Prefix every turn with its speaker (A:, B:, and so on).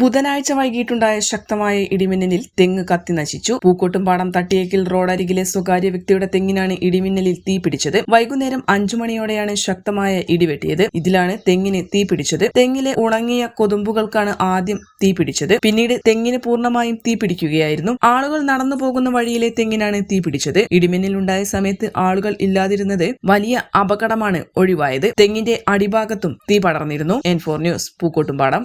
A: ബുധനാഴ്ച വൈകിട്ടുണ്ടായ ശക്തമായ ഇടിമിന്നലിൽ തെങ്ങ് കത്തി നശിച്ചു. പൂക്കോട്ടുംപാടം തട്ടിയേക്കിൽ റോഡരികിലെ സ്വകാര്യ വ്യക്തിയുടെ തെങ്ങിനാണ് ഇടിമിന്നലിൽ തീപിടിച്ചത് വൈകുന്നേരം അഞ്ചു മണിയോടെയാണ് ശക്തമായ ഇടിവെട്ടിയത്. ഇതിലാണ് തെങ്ങിന് തീപിടിച്ചത് തെങ്ങിലെ ഉണങ്ങിയ കൊതുമ്പുകൾക്കാണ് ആദ്യം തീപിടിച്ചത് പിന്നീട് തെങ്ങിന് പൂർണമായും തീപിടിക്കുകയായിരുന്നു ആളുകൾ നടന്നു പോകുന്ന വഴിയിലെ തെങ്ങിനാണ് തീപിടിച്ചത് ഇടിമിന്നലുണ്ടായ സമയത്ത് ആളുകൾ ഇല്ലാതിരുന്നത് വലിയ അപകടമാണ് ഒഴിവായത്. തെങ്ങിന്റെ അടിഭാഗത്തും തീ പടർന്നിരുന്നു. N four news Pookkottumpadam.